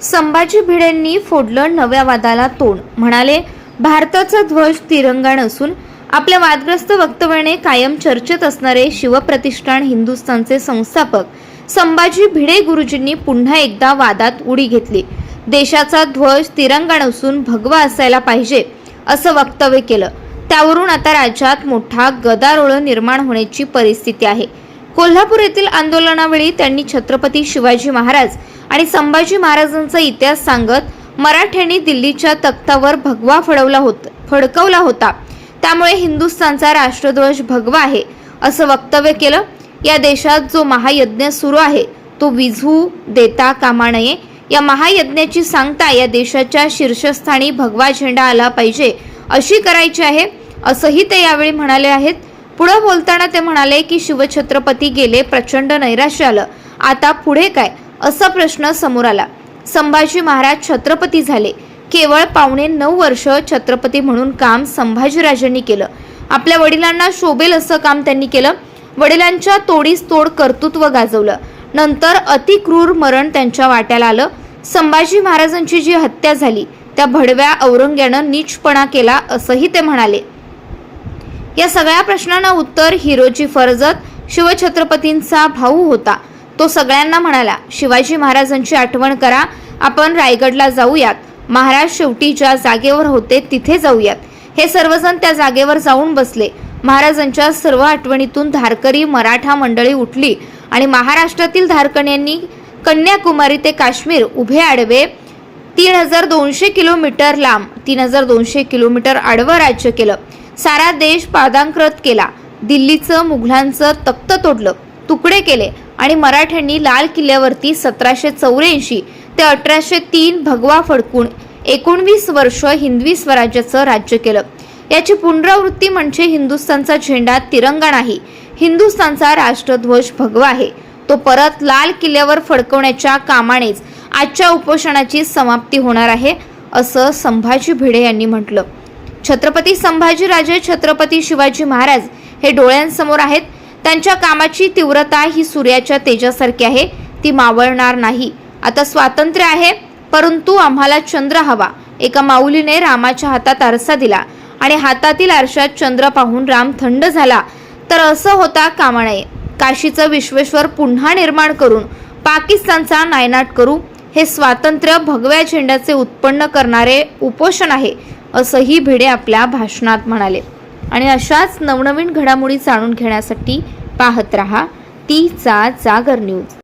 संभाजी भिडेंनी फोडलं नव्या वादाला तोंड. म्हणाले भारताचा ध्वज तिरंगा नसून आपल्या वादग्रस्त वक्तव्याने कायम चर्चेत असणारे शिवप्रतिष्ठान हिंदुस्थानचे संस्थापक संभाजी भिडे गुरुजींनी पुन्हा एकदा वादात उडी घेतली. देशाचा ध्वज तिरंगा नसून भगवा असायला पाहिजे असं वक्तव्य केलं. त्यावरून आता राज्यात मोठा गदारोळ निर्माण होण्याची परिस्थिती आहे. कोल्हापूर येथील आंदोलनावेळी त्यांनी छत्रपती शिवाजी महाराज आणि संभाजी महाराजांचा इतिहास सांगत मराठ्यांनी दिल्लीच्या तख्तावर भगवा फडवला होत फडकवला होता. त्यामुळे हिंदुस्थानचा राष्ट्रध्वज भगवा आहे असं वक्तव्य केलं. या देशात जो महायज्ञ सुरू आहे तो विझू देता कामा नये. या महायज्ञाची सांगता या देशाच्या शीर्षस्थानी भगवा झेंडा आला पाहिजे अशी करायची आहे असंही ते यावेळी म्हणाले आहेत. पुढे बोलताना ते म्हणाले की शिवछत्रपती गेले प्रचंड नैराश्य आलं. आता पुढे काय? असा प्रश्न समोर आला. संभाजी महाराज छत्रपती झाले. केवळ पावणे नऊ वर्ष छत्रपती म्हणून काम संभाजीराजांनी केलं. आपल्या वडिलांना शोभेल असं काम त्यांनी केलं. वडिलांच्या तोडीस तोड कर्तृत्व गाजवलं. नंतर अतिक्रूर मरण त्यांच्या वाट्याला आलं. संभाजी महाराजांची जी हत्या झाली त्या भडव्या औरंग्यानं नीचपणा केला असंही ते म्हणाले. या सगळ्या प्रश्नांना उत्तर हिरोजी फरजत शिवछत्रपतींचा भाऊ होता. तो सगळ्यांना म्हणाला शिवाजी महाराजांची आठवण करा आपण रायगडला जाऊयात. महाराज शेवटी ज्या जागेवर होते तिथे जाऊयात. हे सर्वजण त्या जागेवर जाऊन बसले. महाराजांच्या सर्व आठवणीतून धारकरी मराठा मंडळी उठली आणि महाराष्ट्रातील धारकण्यांनी कन्याकुमारी ते काश्मीर उभे आडवे तीन हजार दोनशे किलोमीटर लांब तीन हजार दोनशे किलोमीटर आडवं राज्य केलं. सारा देश पादांकृत केला. दिल्लीचं मुघलांचं तख्त तोडलं तुकडे केले आणि मराठ्यांनी लाल किल्ल्यावरती सतराशे चौऱ्याऐंशी ते अठराशे तीन भगवा फडकून एकोणवीस वर्ष हिंदवी स्वराज्याचं राज्य केलं. याची पुनरावृत्ती म्हणजे हिंदुस्थानचा झेंडा तिरंगा नाही हिंदुस्थानचा राष्ट्रध्वज भगवा आहे. तो परत लाल किल्ल्यावर फडकवण्याच्या कामानेच आजच्या उपोषणाची समाप्ती होणार आहे असं संभाजी भिडे यांनी म्हटलं. छत्रपती संभाजीराजे छत्रपती शिवाजी महाराज हे डोळ्यांसमोर आहेत. त्यांच्या कामाची तीव्रता ही सूर्याच्या तेजासारखी आहे. ती मावळणार नाही. आता स्वातंत्र्य आहे परंतु आम्हाला चंद्र हवा. एका माऊलीने रामाच्या हातात आरसा दिला आणि हातातील आरशात चंद्र पाहून राम थंड झाला. तर असं होता कामा नये काशीचं विश्वेश्वर पुन्हा निर्माण करून पाकिस्तानचा नायनाट करू. हे स्वातंत्र्य भगव्या झेंड्याचे उत्पन्न करणारे उपोषण आहे. असंही भिडे आपल्या भाषणात म्हणाले. आणि अशाच नवनवीन घडामोडी जाणून घेण्यासाठी पाहत रहा तीचा जागर न्यूज.